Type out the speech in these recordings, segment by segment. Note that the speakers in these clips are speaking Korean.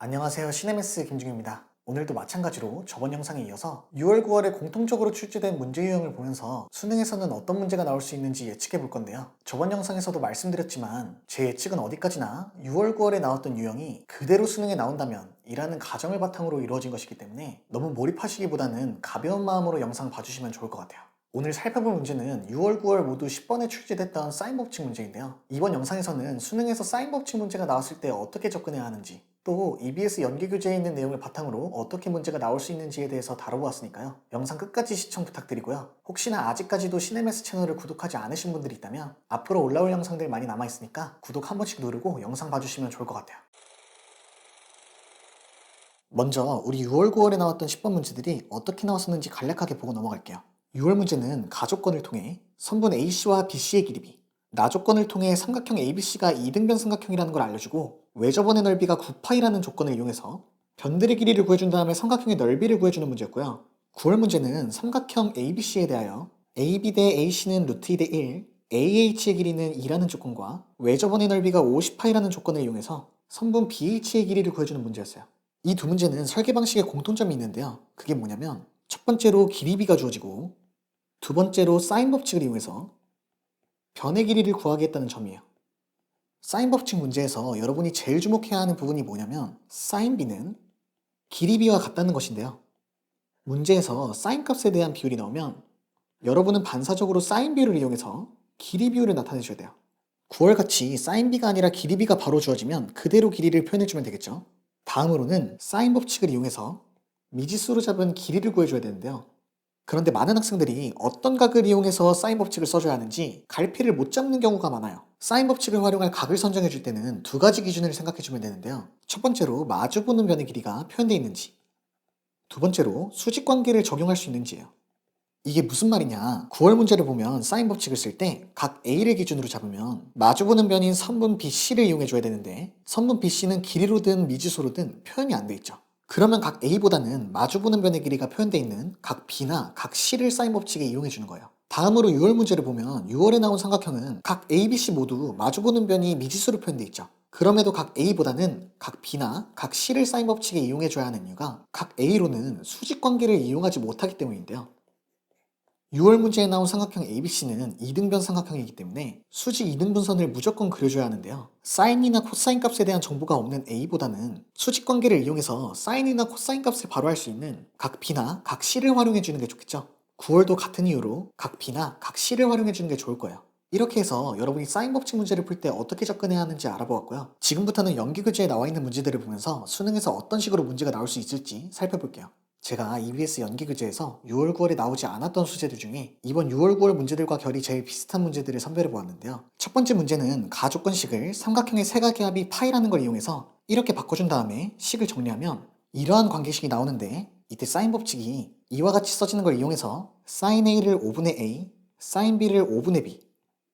안녕하세요. 시네메스 김중입니다. 오늘도 마찬가지로 저번 영상에 이어서 6월, 9월에 공통적으로 출제된 문제 유형을 보면서 수능에서는 어떤 문제가 나올 수 있는지 예측해 볼 건데요. 저번 영상에서도 말씀드렸지만 제 예측은 어디까지나 6월, 9월에 나왔던 유형이 그대로 수능에 나온다면 이라는 가정을 바탕으로 이루어진 것이기 때문에 너무 몰입하시기보다는 가벼운 마음으로 영상 봐주시면 좋을 것 같아요. 오늘 살펴볼 문제는 6월, 9월 모두 10번에 출제됐던 사인 법칙 문제인데요. 이번 영상에서는 수능에서 사인 법칙 문제가 나왔을 때 어떻게 접근해야 하는지, 또 EBS 연계 교재에 있는 내용을 바탕으로 어떻게 문제가 나올 수 있는지에 대해서 다뤄보았으니까요. 영상 끝까지 시청 부탁드리고요. 혹시나 아직까지도 시네메스 채널을 구독하지 않으신 분들이 있다면 앞으로 올라올 영상들 많이 남아있으니까 구독 한 번씩 누르고 영상 봐주시면 좋을 것 같아요. 먼저 우리 6월, 9월에 나왔던 10번 문제들이 어떻게 나왔었는지 간략하게 보고 넘어갈게요. 6월 문제는 가조건을 통해 선분 AC와 BC의 길이비, 나조건을 통해 삼각형 ABC가 이등변 삼각형이라는 걸 알려주고 외접원의 넓이가 9파이라는 조건을 이용해서 변들의 길이를 구해준 다음에 삼각형의 넓이를 구해주는 문제였고요. 9월 문제는 삼각형 ABC에 대하여 AB 대 AC는 루트 2대 1, AH의 길이는 2라는 조건과 외접원의 넓이가 50파이라는 조건을 이용해서 선분 BH의 길이를 구해주는 문제였어요. 이 두 문제는 설계 방식에 공통점이 있는데요. 그게 뭐냐면 첫 번째로 길이비가 주어지고 두 번째로 사인 법칙을 이용해서 변의 길이를 구하겠다는 점이에요. 사인 법칙 문제에서 여러분이 제일 주목해야 하는 부분이 뭐냐면 사인 비는 길이비와 같다는 것인데요. 문제에서 사인 값에 대한 비율이 나오면 여러분은 반사적으로 사인 비율을 이용해서 길이 비율을 나타내 줘야 돼요. 9월같이 사인 비가 아니라 길이 비가 바로 주어지면 그대로 길이를 표현해 주면 되겠죠. 다음으로는 사인 법칙을 이용해서 미지수로 잡은 길이를 구해줘야 되는데요. 그런데 많은 학생들이 어떤 각을 이용해서 사인 법칙을 써줘야 하는지 갈피를 못 잡는 경우가 많아요. 사인 법칙을 활용할 각을 선정해 줄 때는 두 가지 기준을 생각해 주면 되는데요. 첫 번째로 마주보는 변의 길이가 표현되어 있는지, 두 번째로 수직 관계를 적용할 수 있는지예요. 이게 무슨 말이냐? 9월 문제를 보면 사인 법칙을 쓸 때 각 A를 기준으로 잡으면 마주보는 변인 선분 BC를 이용해 줘야 되는데 선분 BC는 길이로든 미지수로든 표현이 안 돼 있죠. 그러면 각 A보다는 마주보는 변의 길이가 표현되어 있는 각 B나 각 C를 사인 법칙에 이용해 주는 거예요. 다음으로 6월 문제를 보면 6월에 나온 삼각형은 각 A, B, C 모두 마주보는 변이 미지수로 표현되어 있죠. 그럼에도 각 A보다는 각 B나 각 C를 사인 법칙에 이용해 줘야 하는 이유가 각 A로는 수직 관계를 이용하지 못하기 때문인데요. 6월 문제에 나온 삼각형 ABC는 이등변 삼각형이기 때문에 수직 이등분선을 무조건 그려줘야 하는데요. 사인이나 코사인 값에 대한 정보가 없는 A보다는 수직 관계를 이용해서 사인이나 코사인 값을 바로 할 수 있는 각 B나 각 C를 활용해 주는 게 좋겠죠. 9월도 같은 이유로 각 B나 각 C를 활용해 주는 게 좋을 거예요. 이렇게 해서 여러분이 사인 법칙 문제를 풀 때 어떻게 접근해야 하는지 알아보았고요. 지금부터는 연기 교재에 나와 있는 문제들을 보면서 수능에서 어떤 식으로 문제가 나올 수 있을지 살펴볼게요. 제가 EBS 연기 교재에서 6월, 9월에 나오지 않았던 수제들 중에 이번 6월, 9월 문제들과 결이 제일 비슷한 문제들을 선별해 보았는데요. 첫 번째 문제는 가조건식을 삼각형의 세각의 합이 파이라는 걸 이용해서 이렇게 바꿔준 다음에 식을 정리하면 이러한 관계식이 나오는데 이때 사인 법칙이 이와 같이 써지는 걸 이용해서 사인 A를 5분의 A, 사인 B를 5분의 B,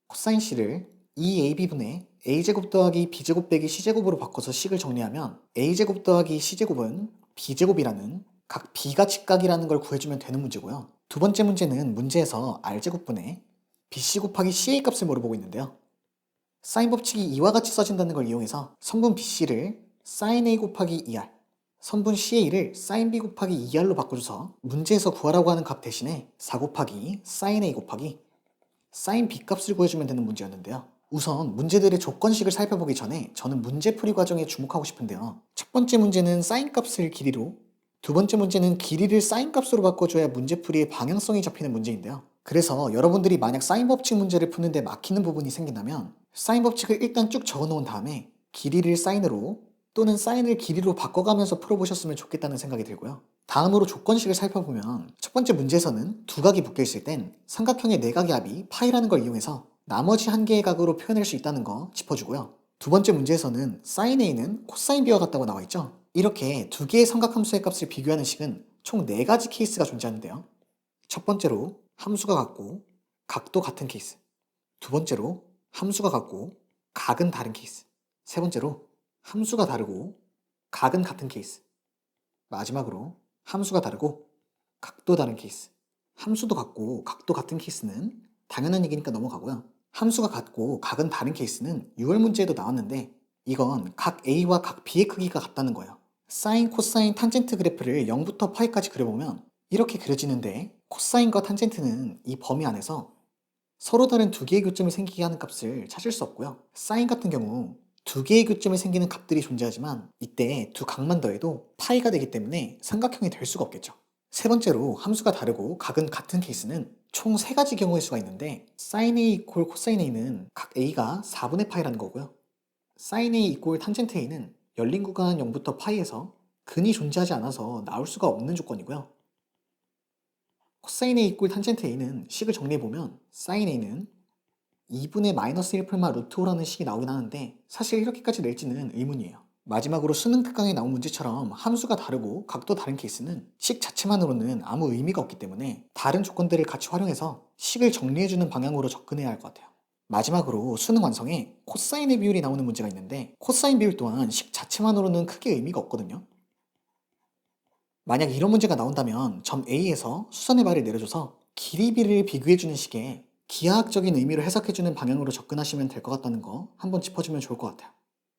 코사인 C를 2AB분의 A제곱 더하기 B제곱 빼기 C제곱으로 바꿔서 식을 정리하면 A제곱 더하기 C제곱은 B제곱이라는 각 B가 직각이라는 걸 구해주면 되는 문제고요. 두 번째 문제는 문제에서 R제곱분의 BC 곱하기 CA 값을 물어보고 있는데요. 사인 법칙이 이와 같이 써진다는 걸 이용해서 선분 BC를 sin A 곱하기 2R, 선분 CA를 sin B 곱하기 2R로 바꿔줘서 문제에서 구하라고 하는 값 대신에 4 곱하기 sin A 곱하기 sin B 값을 구해주면 되는 문제였는데요. 우선 문제들의 조건식을 살펴보기 전에 저는 문제 풀이 과정에 주목하고 싶은데요. 첫 번째 문제는 sin 값을 길이로 두 번째 문제는 길이를 사인 값으로 바꿔줘야 문제풀이의 방향성이 잡히는 문제인데요. 그래서 여러분들이 만약 사인 법칙 문제를 푸는데 막히는 부분이 생긴다면 사인 법칙을 일단 쭉 적어 놓은 다음에 길이를 사인으로 또는 사인을 길이로 바꿔가면서 풀어보셨으면 좋겠다는 생각이 들고요. 다음으로 조건식을 살펴보면 첫 번째 문제에서는 두 각이 묶여 있을 땐 삼각형의 네 각의 합이 파이라는 걸 이용해서 나머지 한 개의 각으로 표현할 수 있다는 거 짚어주고요. 두 번째 문제에서는 사인 A는 코사인 B와 같다고 나와 있죠. 이렇게 두 개의 삼각함수의 값을 비교하는 식은 총 네 가지 케이스가 존재하는데요. 첫 번째로 함수가 같고 각도 같은 케이스. 두 번째로 함수가 같고 각은 다른 케이스. 세 번째로 함수가 다르고 각은 같은 케이스. 마지막으로 함수가 다르고 각도 다른 케이스. 함수도 같고 각도 같은 케이스는 당연한 얘기니까 넘어가고요. 함수가 같고 각은 다른 케이스는 6월 문제에도 나왔는데 이건 각 A와 각 B의 크기가 같다는 거예요. 사인, 코사인, 탄젠트 그래프를 0부터 파이까지 그려보면 이렇게 그려지는데 코사인과 탄젠트는 이 범위 안에서 서로 다른 두 개의 교점이 생기게 하는 값을 찾을 수 없고요. 사인 같은 경우 두 개의 교점이 생기는 값들이 존재하지만 이때 두 각만 더해도 파이가 되기 때문에 삼각형이 될 수가 없겠죠. 세 번째로 함수가 다르고 각은 같은 케이스는 총 세 가지 경우일 수가 있는데 sin a 이퀄 코사인 a는 각 a가 4분의 파이라는 거고요. sin a 이퀄 탄젠트 a는 열린 구간 0부터 파이에서 근이 존재하지 않아서 나올 수가 없는 조건이고요. 코사인 a 이퀄 탄젠트 a는 식을 정리해보면 sin a는 2분의 마이너스 1 풀마 루트 5라는 식이 나오긴 하는데 사실 이렇게까지 낼지는 의문이에요. 마지막으로 수능 특강에 나온 문제처럼 함수가 다르고 각도 다른 케이스는 식 자체만으로는 아무 의미가 없기 때문에 다른 조건들을 같이 활용해서 식을 정리해주는 방향으로 접근해야 할 것 같아요. 마지막으로 수능 완성에 코사인의 비율이 나오는 문제가 있는데 코사인 비율 또한 식 자체만으로는 크게 의미가 없거든요. 만약 이런 문제가 나온다면 점 A에서 수선의 발을 내려줘서 길이비를 비교해주는 식의 기하학적인 의미로 해석해주는 방향으로 접근하시면 될 것 같다는 거 한번 짚어주면 좋을 것 같아요.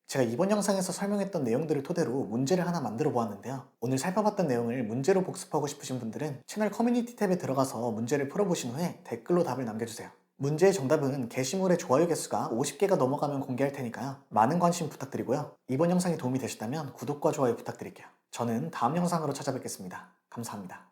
제가 이번 영상에서 설명했던 내용들을 토대로 문제를 하나 만들어 보았는데요. 오늘 살펴봤던 내용을 문제로 복습하고 싶으신 분들은 채널 커뮤니티 탭에 들어가서 문제를 풀어보신 후에 댓글로 답을 남겨주세요. 문제의 정답은 게시물의 좋아요 개수가 50개가 넘어가면 공개할 테니까요. 많은 관심 부탁드리고요. 이번 영상이 도움이 되셨다면 구독과 좋아요 부탁드릴게요. 저는 다음 영상으로 찾아뵙겠습니다. 감사합니다.